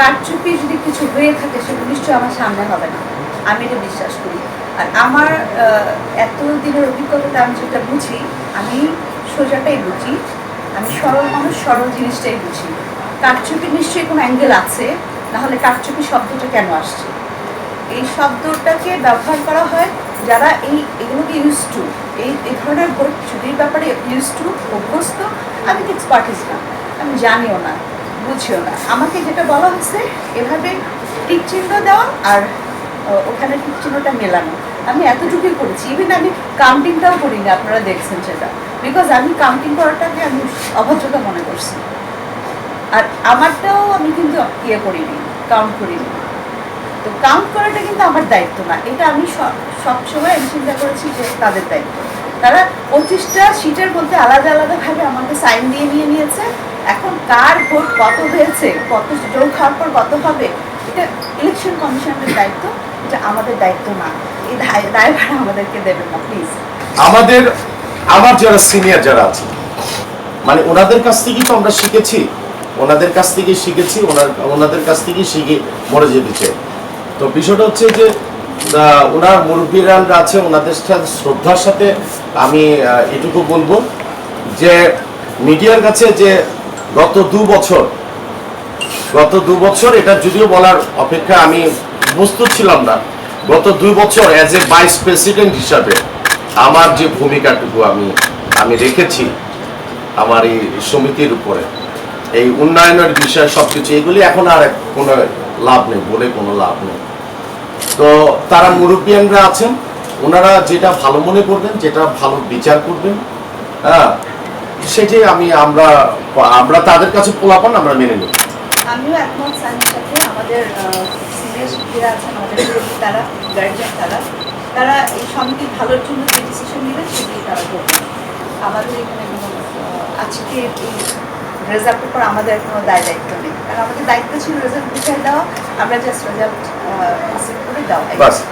কারচুপি যদি কিছু হয়ে থাকে সেটা নিশ্চয়ই আমার সামনে হবে না। আমি এটা বিশ্বাস করি। আর আমার এত দিনের অভিজ্ঞতাতে আমি যেটা বুঝি, আমি সোজাটাই বুঝি। আমি সরল মানুষ, সরল জিনিসটাই বুঝি। কারচুপি নিশ্চয়ই কোনো অ্যাঙ্গেল আছে, নাহলে কারচুপি শব্দটা কেন আসছে? এই শব্দটাকে ব্যবহার করা হয় যারা এই, এগুলোকে ইউজ টু এই এই ধরনের চুরির ব্যাপারে ইউজ টু অভ্যস্ত। আমি এক্সপার্টিস না। আমি জানিও না। বুঝিও না। আমাকে যেটা বলা হচ্ছে এভাবে টিক চিহ্ন দেওয়া আর ওখানে টিক চিহ্নটা মেলানো। আমি এতটুকুই করেছি। ইভেন আমি কাউন্টিংটাও করিনি, আপনারা দেখছেন সেটা। বিকজ আমি কাউন্টিং করাটাকে আমি অভদ্রতা মনে করছি। আর আমারটাও আমি কিন্তু ইয়ে করিনি কাউন্ট করিনি। তো কাউন্ট করাটা কিন্তু আমার দায়িত্ব না। এটা আমি সব- সবসময় আমি চিন্তা করেছি যে তাদের দায়িত্ব। তারা পঁচিশটা সিটের মধ্যে আলাদা আলাদাভাবে আমাকে সাইন দিয়ে নিয়ে নিয়েছে। এখন কার ভোট কত হয়েছে, কত যোগ হওয়ার পর কত হবে, এটা ইলেকশন কমিশনের দায়িত্ব, এটা আমাদের দায়িত্ব না। এই দায়- দায়ভার আমাদেরকে দেবেন না প্লিজ আমাদের, আমার যারা সিনিয়র যারা আছে মানে ওনাদের কাছ থেকেই তো আমরা শিখেছি, ওনাদের কাছ থেকে শিখেছি, ওনার, ওনাদের কাছ থেকেই শিখে মরে যেতে চাই। তো বিষয়টা হচ্ছে যে ওনার মুরব্বীরা আছে, ওনাদের সাথে শ্রদ্ধার সাথে আমি এটুকু বলব যে, মিডিয়ার কাছে যে গত দু বছর, গত দু বছর, এটা যদিও বলার অপেক্ষা আমি প্রস্তুত ছিলাম না, গত দুই বছর অ্যাজ এ ভাইস প্রেসিডেন্ট হিসাবে আমার যে ভূমিকাটুকু আমি আমি রেখেছি আমার এই সমিতির উপরে, এই উন্নয়নের বিষয় সব কিছু এগুলি এখন আর কোনো লাভ নেই, বলে কোনো লাভ নেই। তো তারা মুরব্বিয়ানরা আছেন, ওনারা যেটা ভালো মনে করবেন, যেটা ভালো বিচার করবেন হ্যাঁ সেটাই আমি আমরা আমরা তাদের কাছে পোলাপান আমরা মেনে নিই আমিও একমত সানির সাথে আমাদের সিনিয়র শিল্পীরা আছেন আমাদের তারা গার্জিয়ান তারা। তারা এই সমিতির ভালোর জন্য যে ডিসিশন নেবেন সেটি তারা করবেন আমাদের এখানে আজকে এই রেজাল্টের পর আমাদের কোনো দায় দায়িত্ব নেই। কারণ আমাদের দায়িত্ব ছিল রেজাল্ট বুঝাই দেওয়া আমরা জাস্ট রেজাল্ট করে দেওয়া।